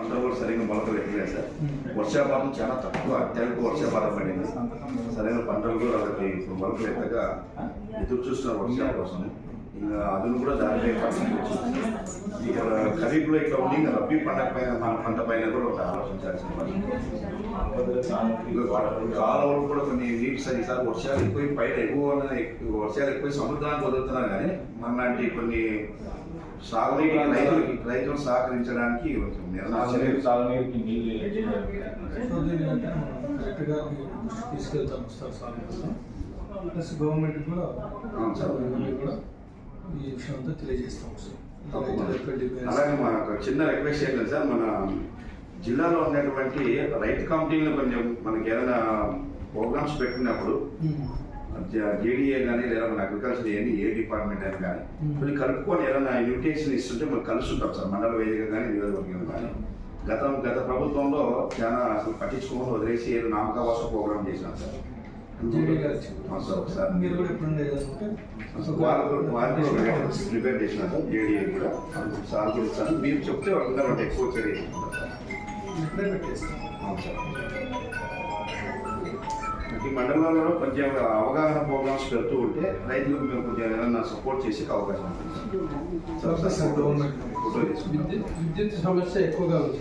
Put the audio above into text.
పంటలు కూడా సరైన మొలకలు ఎక్కలేదు సార్ వర్షాపాతం చాలా తక్కువ అత్యల్ప వర్షాపాతం పడింది. సరైన పంటలు కూడా వాళ్ళకి ఇప్పుడు మొలకలు ఎత్తక ఎదురు చూస్తున్నారు వర్షాల కోసం. ఇంకా అదును కూడా దానిపై ఖరీఫ్లో ఇట్లా ఉంది ఇంకా రబ్బీ పంట పైన మన పంట పైన కూడా ఒక ఆలోచించాల్సిన కాలువలు కూడా కొన్ని నీటి సరి ఈసారి వర్షాలు ఎక్కువ పైన ఎక్కువ వర్షాలు ఎక్కువ సముద్రానికి వదులుతున్నారు కానీ మన లాంటి కొన్ని సాగునీటి రైతులకి రైతులు సహకరించడానికి నీళ్ళు కరెక్ట్గా తీసుకెళ్తాం సార్ సార్ ప్లస్ గవర్నమెంట్ కూడా కూడా ఈ విషయం అంతా తెలియజేస్తాం సార్ రైతుల అలాగే మన చిన్న రిక్వెస్ట్ ఏంటంటే సార్. మన జిల్లాలో ఉన్నటువంటి రైతు కమిటీలను కొంచెం మనకి ఏదైనా ప్రోగ్రామ్స్ పెట్టినప్పుడు జేడీఏ కానీ లేదా మన అగ్రికల్చర్ కానీ ఏ డిపార్ట్మెంట్ అయినా కానీ. కొన్ని కలుపుకొని ఏదైనా ఇన్విటేషన్ ఇస్తుంటే మనం కలుస్తుంటాం సార్. మండల వేదిక కానీ నియోజకవర్గం కానీ గతం గత ప్రభుత్వంలో చాలా అసలు పట్టించుకోమని వదిలేసి ఏదో నామకావాస ప్రోగ్రామ్ చేసినాం సార్. జేడీ గారు ఒకసారి మీరు కూడా ఎప్పుడు వాళ్ళు వాళ్ళు ప్రిపేర్ చేసిన సార్ జేడీఏ కూడా అందుకు సార్ కూడా మీరు చెప్తే అంటే ఎక్కువ చర్య ఇప్పుడే పెట్టేస్తాం ఈ మండలంలో కొంచెం అవగాహన ప్రోగ్రామ్స్ పెడుతూ ఉంటే రైతులకు మేము కొంచెం ఏదైనా సపోర్ట్ చేసే అవకాశం ఉంటుంది ఫోటో విద్యుత్ సమస్య ఎక్కువగా ఉంది